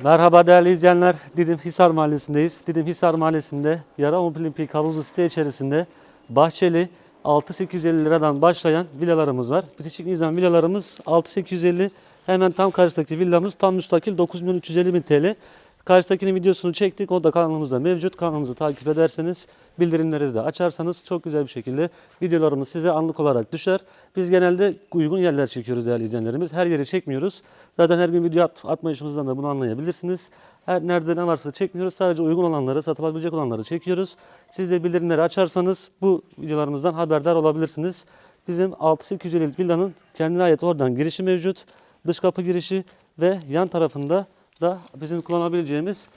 Merhaba değerli izleyenler. Didim Hisar Mahallesi'ndeyiz. Didim Hisar Mahallesi'nde Yara Olimpik Havuzlu site içerisinde bahçeli 6850 liradan başlayan villalarımız var. Bitişik nizam villalarımız 6850. Hemen tam karşıdaki villamız tam müstakil 9350 bin TL. Karşıdakinin videosunu çektik. O da kanalımızda mevcut. Kanalımızı takip ederseniz bildirimleri de açarsanız çok güzel bir şekilde videolarımız size anlık olarak düşer. Biz genelde uygun yerler çekiyoruz değerli izleyenlerimiz. Her yeri çekmiyoruz. Zaten her gün video at, atma işimizden de bunu anlayabilirsiniz. Her nerede ne varsa çekmiyoruz. Sadece uygun olanları, satılabilecek olanları çekiyoruz. Siz de bildirimleri açarsanız bu videolarımızdan haberdar olabilirsiniz. Bizim 6850 villanın kendine ait oradan girişi mevcut. Dış kapı girişi ve yan tarafında da bizim kullanabileceğimiz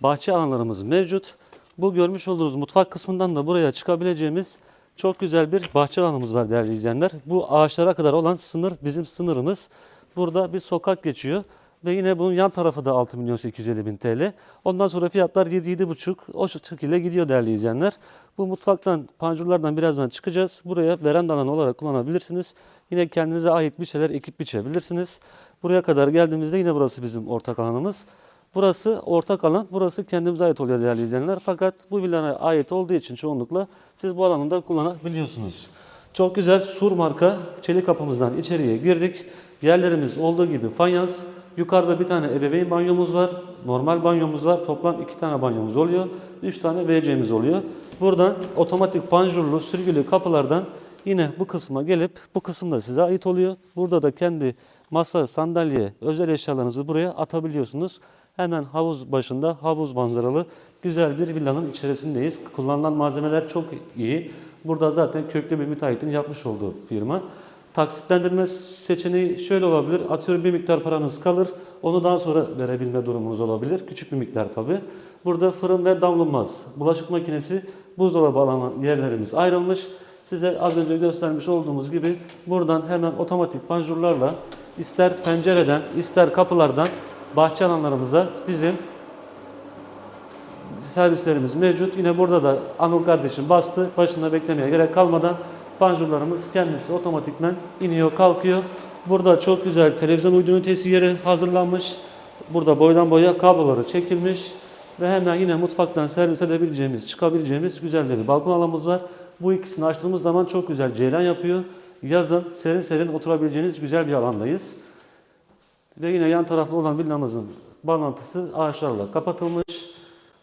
bahçe alanlarımız mevcut. Bu görmüş olduğunuz mutfak kısmından da buraya çıkabileceğimiz çok güzel bir bahçe alanımız var değerli izleyenler. Bu ağaçlara kadar olan sınır bizim sınırımız. Burada bir sokak geçiyor ve yine bunun yan tarafı da 6 milyon 850 bin TL. Ondan sonra fiyatlar 7-7,5 o şekilde gidiyor değerli izleyenler. Bu mutfaktan, panjurlardan birazdan çıkacağız. Buraya veranda alanı olarak kullanabilirsiniz. Yine kendinize ait bir şeyler ekip biçebilirsiniz. Buraya kadar geldiğimizde yine burası bizim ortak alanımız. Burası ortak alan, burası kendimize ait oluyor değerli izleyenler. Fakat bu villana ait olduğu için çoğunlukla siz bu alanı da kullanabiliyorsunuz. Çok güzel sur marka çelik kapımızdan içeriye girdik. Yerlerimiz olduğu gibi fayans. Yukarıda bir tane ebeveyn banyomuz var. Normal banyomuz var. Toplam iki tane banyomuz oluyor. Üç tane WC'miz oluyor. Buradan otomatik panjurlu sürgülü kapılardan yine bu kısma gelip bu kısım da size ait oluyor. Burada da kendi masa, sandalye, özel eşyalarınızı buraya atabiliyorsunuz. Hemen havuz başında havuz manzaralı güzel bir villanın içerisindeyiz. Kullanılan malzemeler çok iyi. Burada zaten köklü bir müteahhitin yapmış olduğu firma. Taksitlendirme seçeneği şöyle olabilir. Atıyorum bir miktar paranız kalır. Onu daha sonra verebilme durumunuz olabilir. Küçük bir miktar tabii. Burada fırın ve damlanmaz. Bulaşık makinesi, buzdolabı alan yerlerimiz ayrılmış. Size az önce göstermiş olduğumuz gibi buradan hemen otomatik panjurlarla ister pencereden ister kapılardan bahçe alanlarımıza bizim servislerimiz mevcut. Yine burada da Anıl kardeşim bastı. Başında beklemeye gerek kalmadan panjurlarımız kendisi otomatikmen iniyor kalkıyor. Burada çok güzel televizyon uydu ünitesi yeri hazırlanmış. Burada boydan boya kabloları çekilmiş. Ve hemen yine mutfaktan servis edebileceğimiz, çıkabileceğimiz güzel bir balkon alanımız var. Bu ikisini açtığımız zaman çok güzel ceylan yapıyor. Yazın serin serin oturabileceğiniz güzel bir alandayız. Ve yine yan tarafta olan villamızın bağlantısı ağaçlarla kapatılmış.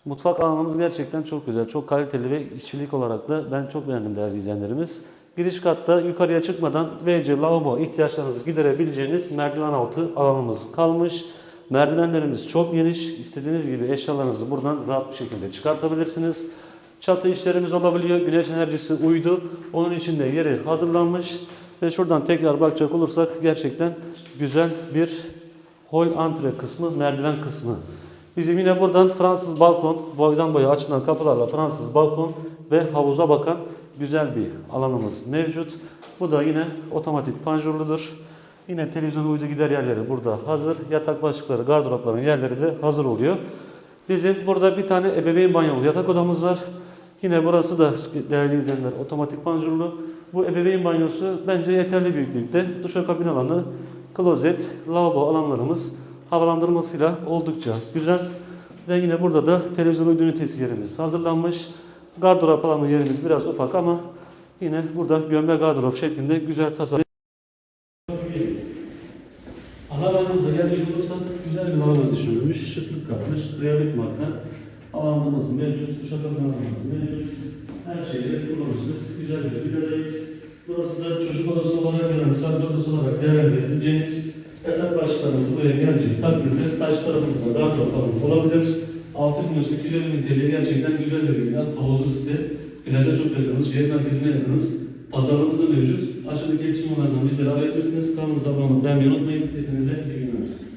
Mutfak alanımız gerçekten çok güzel, çok kaliteli ve işçilik olarak da ben çok beğendim değerli izleyenlerimiz. Giriş katta yukarıya çıkmadan WC, lavabo ihtiyaçlarınızı giderebileceğiniz merdiven altı alanımız kalmış. Merdivenlerimiz çok geniş. İstediğiniz gibi eşyalarınızı buradan rahat bir şekilde çıkartabilirsiniz. Çatı işlerimiz olabiliyor. Güneş enerjisi uydu. Onun için de yeri hazırlanmış. Ve şuradan tekrar bakacak olursak gerçekten güzel bir hol antre kısmı, merdiven kısmı. Bizim yine buradan Fransız balkon, boydan boya açılan kapılarla Fransız balkon ve havuza bakan güzel bir alanımız mevcut. Bu da yine otomatik panjurludur. Yine televizyon uydu gider yerleri burada hazır. Yatak başlıkları, gardıropların yerleri de hazır oluyor. Bizim burada bir tane ebeveyn banyolu yatak odamız var. Yine burası da değerli izleyenler otomatik panjurlu. Bu ebeveyn banyosu bence yeterli büyüklükte. Duşakabin alanı, klozet, lavabo alanlarımız havalandırmasıyla oldukça güzel. Ve yine burada da televizyon uydu ünitesi yerimiz hazırlanmış. Gardırop alanı yerimiz biraz ufak ama yine burada gömle gardırop şeklinde güzel tasarım. Ana banyomuza gelecek olursak güzel bir lavabo düşünülmüş, şıklık katmış, Revit marka. Havalandırması mevcut, duşakabin alanımız mevcut. Her şeyle kullanışlı, güzel bir villadayız. Burası da çocuk odası olarak da misafir odası olarak değerlendirebileceğiniz yatak başlıklarımız buraya gelecek takdirde taş tarafımızda dar toplamı olabilir. 6 milyon 850 bin TL gerçekten güzel bir villa. Havuzlu site. Plaja çok yakınız, şehir merkezine yakınız. Pazarlığımız da mevcut. Aşağıdaki iletişim numaralarından bizleri arayabilirsiniz. Kanalımıza abone olmayı unutmayın. Hepinize iyi günler.